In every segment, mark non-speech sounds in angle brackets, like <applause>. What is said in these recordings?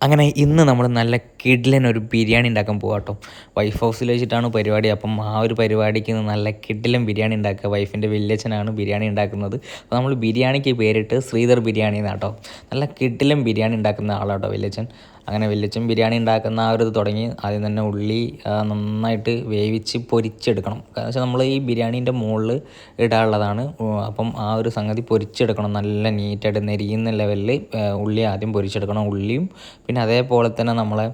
അങ്ങനെ ഇന്ന് നമ്മൾ നല്ല കിഡിലൻ ഒരു ബിരിയാണി ഉണ്ടാക്കാൻ പോകാം കേട്ടോ വൈഫ് ഹൗസിൽ വെച്ചിട്ടാണ് പരിപാടി. അപ്പം ആ ഒരു പരിപാടിക്ക് നല്ല കിഡ്ലും ബിരിയാണി ഉണ്ടാക്കുക. വൈഫിന്റെ വില്ലേജനാണ് ബിരിയാണി ഉണ്ടാക്കുന്നത്. അപ്പോൾ നമ്മൾ ബിരിയാണിക്ക് പേരിട്ട് ശ്രീധർ ബിരിയാണി എന്നാട്ടോ നല്ല കിഡ്ലും ബിരിയാണി ഉണ്ടാക്കുന്ന ആളാട്ടോ വില്ലേജൻ അങ്ങനെ വില്ലച്ചൻ ബിരിയാണി ഉണ്ടാക്കുന്ന ആ ഒരു ഇത് തുടങ്ങി. ആദ്യം തന്നെ ഉള്ളി നന്നായിട്ട് വേവിച്ച് പൊരിച്ചെടുക്കണം. കാരണം വെച്ചാൽ നമ്മൾ ഈ ബിരിയാണീന്റെ മുകളിൽ ഇടാനുള്ളതാണ്. അപ്പം ആ ഒരു സംഗതി പൊരിച്ചെടുക്കണം. നല്ല നീറ്റായിട്ട് നെരിയുന്ന ലെവലിൽ ഉള്ളി ആദ്യം പൊരിച്ചെടുക്കണം. ഉള്ളിയും പിന്നെ അതേപോലെ തന്നെ നമ്മളെ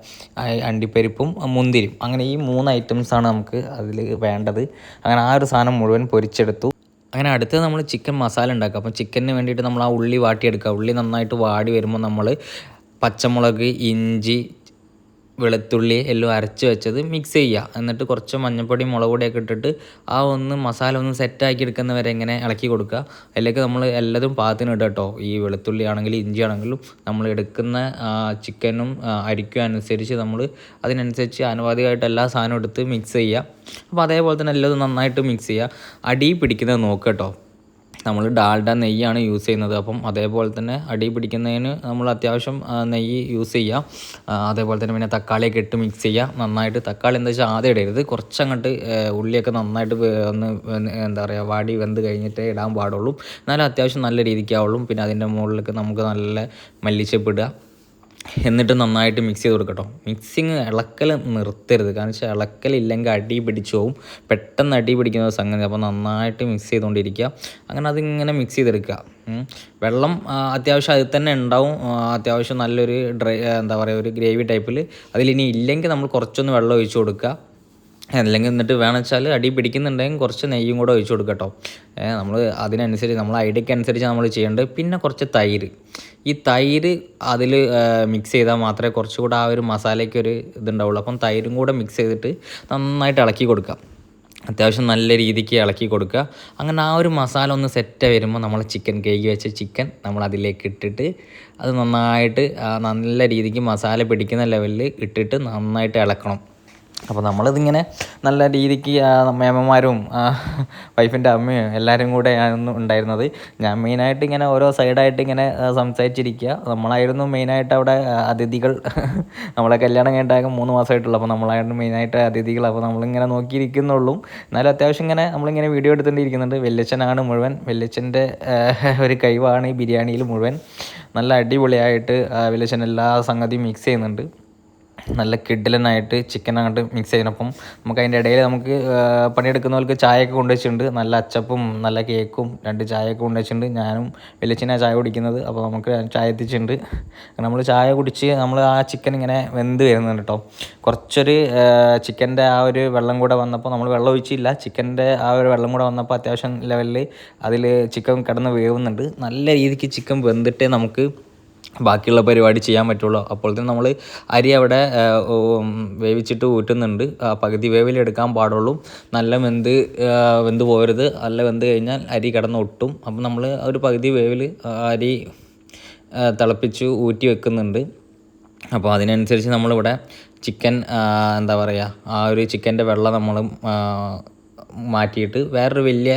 അണ്ടിപ്പരിപ്പും മുന്തിരിയും. അങ്ങനെ ഈ മൂന്ന് ഐറ്റംസാണ് നമുക്ക് അതിൽ വേണ്ടത്. അങ്ങനെ ആ ഒരു സാധനം മുഴുവൻ പൊരിച്ചെടുത്തു. അങ്ങനെ അടുത്തത് നമ്മൾ ചിക്കൻ മസാല ഉണ്ടാക്കുക. അപ്പം ചിക്കന് വേണ്ടിയിട്ട് നമ്മൾ ആ ഉള്ളി വാട്ടിയെടുക്കുക. ഉള്ളി നന്നായിട്ട് വാടി വരുമ്പോൾ നമ്മൾ പച്ചമുളക് ഇഞ്ചി വെളുത്തുള്ളി എല്ലാം അരച്ച് വെച്ചത് മിക്സ് ചെയ്യുക. എന്നിട്ട് കുറച്ച് മഞ്ഞൾപ്പൊടി മുളക് പൊടിയൊക്കെ ഇട്ടിട്ട് ആ ഒന്ന് മസാല ഒന്ന് സെറ്റാക്കി എടുക്കുന്നവരെ ഇങ്ങനെ ഇളക്കി കൊടുക്കുക. അതിലേക്ക് നമ്മൾ എല്ലാതും പാകത്തിന് ഇടുക കേട്ടോ. ഈ വെളുത്തുള്ളി ആണെങ്കിലും ഇഞ്ചി ആണെങ്കിലും നമ്മൾ എടുക്കുന്ന ചിക്കനും അരിക്കും അനുസരിച്ച് നമ്മൾ അതിനനുസരിച്ച് അനുവാദികമായിട്ട് എല്ലാ സാധനവും എടുത്ത് മിക്സ് ചെയ്യുക. അപ്പോൾ അതേപോലെ തന്നെ എല്ലാതും നന്നായിട്ട് മിക്സ് ചെയ്യുക. അടി പിടിക്കുന്നത് നോക്കുക കേട്ടോ. നമ്മൾ ഡാൽഡ നെയ്യാണ് യൂസ് ചെയ്യുന്നത്. അപ്പം അതേപോലെ തന്നെ അടി പിടിക്കുന്നതിന് നമ്മൾ അത്യാവശ്യം നെയ്യ് യൂസ് ചെയ്യുക അതേപോലെ തന്നെ പിന്നെ തക്കാളിയൊക്കെ ഇട്ട് മിക്സ് ചെയ്യുക നന്നായിട്ട് തക്കാളി എന്താ വെച്ചാൽ ആദ്യം ഇടരുത്. കുറച്ചങ്ങോട്ട് ഉള്ളിയൊക്കെ നന്നായിട്ട് ഒന്ന് എന്താ പറയുക വാടി വെന്ത് കഴിഞ്ഞിട്ടേ ഇടാൻ പാടുള്ളൂ. എന്നാലും അത്യാവശ്യം നല്ല രീതിക്കാവുള്ളൂ. പിന്നെ അതിന്റെ മുകളിലേക്ക് നമുക്ക് നല്ല മല്ലിച്ചപ്പ് ഇടുക. എന്നിട്ട് നന്നായിട്ട് മിക്സ് ചെയ്ത് കൊടുക്കട്ടോ മിക്സിങ് ഇളക്കൽ നിർത്തരുത്. കാരണം വെച്ചാൽ ഇളക്കലില്ലെങ്കിൽ അടി പിടിച്ചു പെട്ടെന്ന് അടി പിടിക്കുന്ന സംഗതി. അപ്പോൾ നന്നായിട്ട് മിക്സ് ചെയ്തുകൊണ്ടിരിക്കുക അങ്ങനെ അതിങ്ങനെ മിക്സ് ചെയ്തെടുക്കുക. വെള്ളം അത്യാവശ്യം അതിൽ തന്നെ ഉണ്ടാവും. അത്യാവശ്യം നല്ലൊരു ഡ്രൈ എന്താ പറയുക ഒരു ഗ്രേവി ടൈപ്പിൽ അതിലിനി ഇല്ലെങ്കിൽ നമ്മൾ കുറച്ചൊന്ന് വെള്ളം ഒഴിച്ച് കൊടുക്കുക. അല്ലെങ്കിൽ എന്നിട്ട് വേണം വെച്ചാൽ അടി പിടിക്കുന്നുണ്ടെങ്കിൽ കുറച്ച് നെയ്യും കൂടെ ഒഴിച്ച് കൊടുക്കുക കേട്ടോ. നമ്മൾ അതിനനുസരിച്ച് നമ്മൾ ഐഡിയക്ക് അനുസരിച്ച് നമ്മൾ ചെയ്യേണ്ടത് പിന്നെ കുറച്ച് തൈര്. ഈ തൈര് അതിൽ മിക്സ് ചെയ്താൽ മാത്രമേ കുറച്ചുകൂടെ ആ ഒരു മസാലയ്ക്ക് ഒരു ഇതുണ്ടാവുള്ളൂ. അപ്പം തൈരും കൂടെ മിക്സ് ചെയ്തിട്ട് നന്നായിട്ട് ഇളക്കി കൊടുക്കാം അത്യാവശ്യം നല്ല രീതിക്ക് ഇളക്കി കൊടുക്കുക. അങ്ങനെ ആ ഒരു മസാല ഒന്ന് സെറ്റ് വരുമ്പോൾ നമ്മൾ ചിക്കൻ കേക്ക് വെച്ച ചിക്കൻ നമ്മൾ അതിലേക്ക് ഇട്ടിട്ട് അത് നന്നായിട്ട് നല്ല രീതിക്ക് മസാല പിടിക്കുന്ന ലെവലിൽ ഇട്ടിട്ട് നന്നായിട്ട് ഇളക്കണം. അപ്പോൾ നമ്മളിതിങ്ങനെ നല്ല രീതിക്ക് ആ, മേമന്മാരും വൈഫിന്റെ അമ്മയും എല്ലാവരും കൂടെ ആയിരുന്നു ഉണ്ടായിരുന്നത്. ഞാൻ മെയിനായിട്ട് ഇങ്ങനെ ഓരോ സൈഡായിട്ട് ഇങ്ങനെ സംസാരിച്ചിരിക്കുക. നമ്മളായിരുന്നു മെയിനായിട്ട് അവിടെ അതിഥികൾ. <laughs> നമ്മളെ കല്യാണം കഴിഞ്ഞിട്ടാകെ മൂന്ന് മാസമായിട്ടുള്ളൂ. അപ്പോൾ നമ്മളായിരുന്നു മെയിനായിട്ട് അതിഥികൾ. അപ്പോൾ നമ്മളിങ്ങനെ നോക്കിയിരിക്കുന്നുള്ളൂ. എന്നാലും അത്യാവശ്യം ഇങ്ങനെ നമ്മളിങ്ങനെ വീഡിയോ എടുത്തുകൊണ്ടിരിക്കുന്നുണ്ട് വെല്ലച്ചനാണ് മുഴുവൻ. വെല്ലച്ചന്റെ ഒരു കഴിവാണ് ഈ ബിരിയാണിയിൽ മുഴുവൻ. നല്ല അടിപൊളിയായിട്ട് വെല്ലച്ചൻ എല്ലാ സംഗതിയും മിക്സ് ചെയ്യുന്നുണ്ട്. നല്ല കിഡിലനായിട്ട് ചിക്കൻ അങ്ങോട്ട് മിക്സ് ചെയ്യണപ്പം നമുക്ക് അതിന്റെ ഇടയിൽ നമുക്ക് പണിയെടുക്കുന്നവർക്ക് ചായയൊക്കെ കൊണ്ടുവച്ചിട്ടുണ്ട്. നല്ല അച്ചപ്പും നല്ല കേക്കും രണ്ട് ചായയൊക്കെ കൊണ്ടുവച്ചിട്ടുണ്ട്. ഞാനും വലിയച്ഛനാണ് ചായ കുടിക്കുന്നത്. അപ്പോൾ നമുക്ക് ചായ എത്തിച്ചിട്ടുണ്ട്. നമ്മൾ ചായ കുടിച്ച് നമ്മൾ ആ ചിക്കൻ ഇങ്ങനെ വെന്ത് വരുന്നുണ്ട് കേട്ടോ. കുറച്ചൊരു ചിക്കന്റെ ആ ഒരു വെള്ളം കൂടെ വന്നപ്പോൾ നമ്മൾ വെള്ളം ഒഴിച്ചില്ല. ചിക്കന്റെ ആ ഒരു വെള്ളം കൂടെ വന്നപ്പോൾ അത്യാവശ്യം ലെവലിൽ അതിൽ ചിക്കൻ കിടന്ന് വേവുന്നുണ്ട്. നല്ല രീതിക്ക് ചിക്കൻ വെന്തിട്ടേ നമുക്ക് ബാക്കിയുള്ള പരിപാടി ചെയ്യാൻ പറ്റുള്ളൂ. തന്നെ നമ്മൾ അരി അവിടെ വേവിച്ചിട്ട് ഊറ്റുന്നുണ്ട്. പകുതി വേവിലെടുക്കാൻ പാടുള്ളൂ. നല്ല വെന്ത് വെന്ത് പോരുത്. നല്ല വെന്ത് കഴിഞ്ഞാൽ അരി കിടന്ന് ഒട്ടും. അപ്പം നമ്മൾ ഒരു പകുതി വേവിൽ അരി തിളപ്പിച്ച് ഊറ്റി വെക്കുന്നുണ്ട്. അപ്പോൾ അതിനനുസരിച്ച് നമ്മളിവിടെ ചിക്കൻ എന്താ പറയുക ആ ഒരു ചിക്കന്റെ വെള്ളം നമ്മൾ മാറ്റിയിട്ട് വേറൊരു വലിയ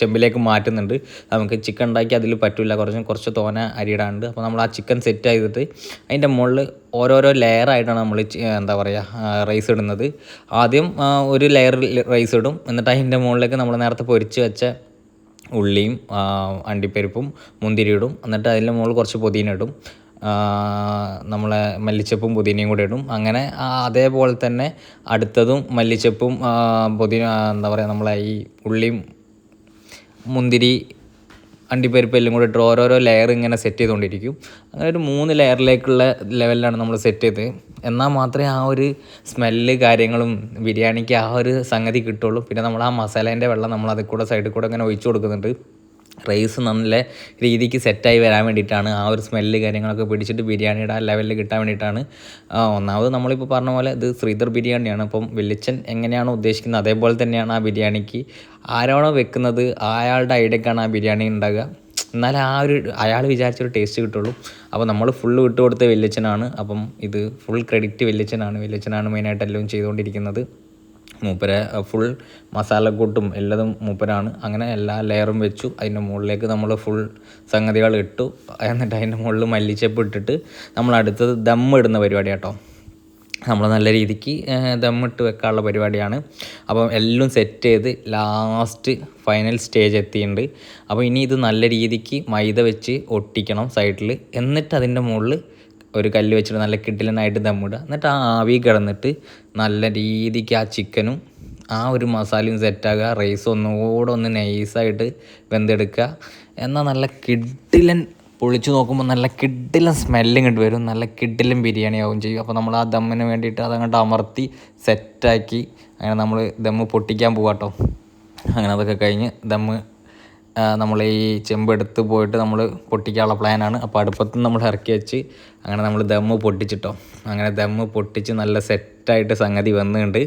ചെമ്പിലേക്ക് മാറ്റുന്നുണ്ട്. നമുക്ക് ചിക്കൻ ഉണ്ടാക്കി അതിൽ പറ്റില്ല കുറച്ച് കുറച്ച് തോന അരിയിടാണ്ട് അപ്പോൾ നമ്മൾ ആ ചിക്കൻ സെറ്റ് ചെയ്തിട്ട് അതിന്റെ മുകളിൽ ഓരോരോ ലെയറായിട്ടാണ് നമ്മൾ എന്താ പറയുക റൈസ് ഇടുന്നത്. ആദ്യം ഒരു ലെയർ റൈസ് ഇടും. എന്നിട്ട് അതിന്റെ മുകളിലേക്ക് നമ്മൾ നേരത്തെ പൊരിച്ച് വെച്ച ഉള്ളിയും അണ്ടിപ്പരിപ്പും മുന്തിരി ഇടും. എന്നിട്ട് അതിന്റെ മുകളിൽ കുറച്ച് പുതിന ഇടും. നമ്മളെ മല്ലിച്ചപ്പും പുതിനയും കൂടെ ഇടും. അങ്ങനെ അതേപോലെ തന്നെ അടുത്തതും മല്ലിച്ചപ്പും പുതിന എന്താ പറയുക നമ്മളെ ഈ ഉള്ളിയും മുന്തിരി അണ്ടിപ്പരിപ്പ് എല്ലാം കൂടെ ഇട്ട് ഓരോരോ ലെയർ ഇങ്ങനെ സെറ്റ് ചെയ്തുകൊണ്ടിരിക്കും. അങ്ങനെ ഒരു മൂന്ന് ലെയറിലേക്കുള്ള ലെവലിലാണ് നമ്മൾ സെറ്റ് ചെയ്ത്. എന്നാൽ മാത്രമേ ആ ഒരു സ്മെല്ല് കാര്യങ്ങളും ബിരിയാണിക്ക് ആ ഒരു സംഗതി കിട്ടുള്ളൂ. പിന്നെ നമ്മൾ ആ മസാലേന്റെ വെള്ളം നമ്മൾ അതിൽ കൂടെ സൈഡിൽ കൂടെ ഇങ്ങനെ ഒഴിച്ചു കൊടുക്കുന്നുണ്ട്. റൈസ് നല്ല രീതിക്ക് സെറ്റായി വരാൻ വേണ്ടിയിട്ടാണ്. ആ ഒരു സ്മെല്ല് കാര്യങ്ങളൊക്കെ പിടിച്ചിട്ട് ബിരിയാണിയുടെ ആ ലെവലിൽ കിട്ടാൻ വേണ്ടിയിട്ടാണ്. ഒന്നാമത് നമ്മളിപ്പോൾ പറഞ്ഞ പോലെ ഇത് ശ്രീധർ ബിരിയാണിയാണ്. അപ്പം വെളിച്ചൻ എങ്ങനെയാണോ ഉദ്ദേശിക്കുന്നത്? അതേപോലെ തന്നെയാണ് ആ ബിരിയാണിക്ക് ആരാണോ വെക്കുന്നത് അയാളുടെ ഐഡിയക്കാണ് ആ ബിരിയാണി ഉണ്ടാകുക എന്നാൽ ആ ഒരു അയാൾ വിചാരിച്ചൊരു ടേസ്റ്റ് കിട്ടുള്ളൂ. അപ്പോൾ നമ്മൾ ഫുള്ള് വിട്ടുകൊടുത്ത കൊടുത്ത വെല്ലിച്ചനാണ് അപ്പം ഇത് ഫുൾ ക്രെഡിറ്റ് വെല്ലിച്ചനാണ് വെല്ലിച്ചനാണ് മെയിനായിട്ട് എല്ലാം ചെയ്തുകൊണ്ടിരിക്കുന്നത്. മൂപ്പരെ ഫുൾ മസാലക്കൂട്ടും എല്ലതും മൂപ്പരാണ്. അങ്ങനെ എല്ലാ ലെയറും വെച്ചു. അതിന്റെ മുകളിലേക്ക് നമ്മൾ ഫുൾ സംഗതികൾ ഇട്ടു. എന്നിട്ട് അതിന്റെ മുകളിൽ മല്ലിച്ചപ്പ് ഇട്ടിട്ട് നമ്മൾ അടുത്തത് ദം ഇടുന്ന പരിപാടി കേട്ടോ. നമ്മൾ നല്ല രീതിക്ക് ദമ്മിട്ട് വെക്കാനുള്ള പരിപാടിയാണ്. അപ്പം എല്ലാം സെറ്റ് ചെയ്ത് ലാസ്റ്റ് ഫൈനൽ സ്റ്റേജ് എത്തിയിട്ടുണ്ട്. അപ്പോൾ ഇനി ഇത് നല്ല രീതിക്ക് മൈദ വെച്ച് ഒട്ടിക്കണം സൈഡിൽ എന്നിട്ട് അതിന്റെ മുകളിൽ ഒരു കല്ല് വെച്ചിട്ട് നല്ല കിട്ടിലനായിട്ട് ദമ്മിടുക. എന്നിട്ട് ആ ആവി കിടന്നിട്ട് നല്ല രീതിക്ക് ആ ചിക്കനും ആ ഒരു മസാലയും സെറ്റാകുക റൈസ് ഒന്നുകൂടെ ഒന്ന് നൈസായിട്ട് വെന്തെടുക്കുക. എന്നാൽ നല്ല കിഡിലൻ പൊളിച്ച് നോക്കുമ്പോൾ നല്ല കിഡിലൻ സ്മെല്ലും ഇങ്ങോട്ട് വരും. നല്ല കിഡിലൻ ബിരിയാണി ആവും ചെയ്യും. അപ്പോൾ നമ്മൾ ആ ദമ്മിന് വേണ്ടിയിട്ട് അതങ്ങോട്ട് അമർത്തി സെറ്റാക്കി അങ്ങനെ നമ്മൾ ദമ്മ് പൊട്ടിക്കാൻ പോകാം കേട്ടോ അങ്ങനെ അതൊക്കെ കഴിഞ്ഞ് ദമ്മ് നമ്മൾ ഈ ചെമ്പ് എടുത്ത് പോയിട്ട് നമ്മൾ പൊട്ടിക്കാനുള്ള പ്ലാനാണ്. അപ്പോൾ അടുപ്പത്ത് നമ്മൾ ഇറക്കി വെച്ച് അങ്ങനെ നമ്മൾ ദമ്മ് പൊട്ടിച്ചിട്ടോ. അങ്ങനെ ദമ്മ് പൊട്ടിച്ച് നല്ല സെറ്റായിട്ട് സംഗതി വന്നിട്ടുണ്ട്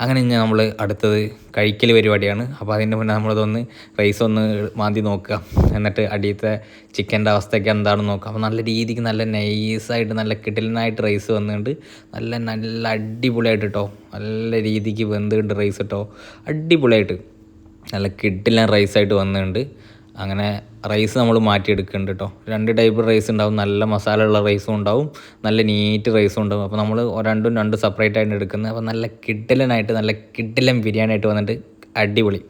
അങ്ങനെ ഇനി നമ്മൾ അടുത്തത് കഴിക്കൽ പരിപാടിയാണ്. അപ്പോൾ അതിന്റെ മുന്നേ നമ്മളിതൊന്ന് റൈസ് ഒന്ന് മാന്തി നോക്കുക. എന്നിട്ട് അടിയത്തെ ചിക്കന്റെ അവസ്ഥയൊക്കെ എന്താണെന്ന് നോക്കുക. അപ്പോൾ നല്ല രീതിക്ക് നല്ല നൈസായിട്ട് നല്ല കിടലിനായിട്ട് റൈസ് വന്നിട്ടുണ്ട് നല്ല നല്ല അടിപൊളിയായിട്ട് കേട്ടോ നല്ല രീതിക്ക് വെന്തുണ്ട് റൈസ് കേട്ടോ അടിപൊളിയായിട്ട്. നല്ല കിഡിലൻ റൈസായിട്ട് വന്നിട്ടുണ്ട്. അങ്ങനെ റൈസ് നമ്മൾ മാറ്റിയെടുക്കുന്നുണ്ട് കേട്ടോ. രണ്ട് ടൈപ്പ് റൈസ് ഉണ്ടാവും. നല്ല മസാല ഉള്ള റൈസും ഉണ്ടാവും. നല്ല നീറ്റ് റൈസും ഉണ്ടാവും. അപ്പോൾ നമ്മൾ രണ്ടും രണ്ട് സെപ്പറേറ്റ് ആയിട്ട് എടുക്കുന്നത്. അപ്പോൾ നല്ല കിഡിലനായിട്ട് നല്ല കിഡിലൻ ബിരിയാണി ആയിട്ട് വന്നിട്ട് അടിപൊളി.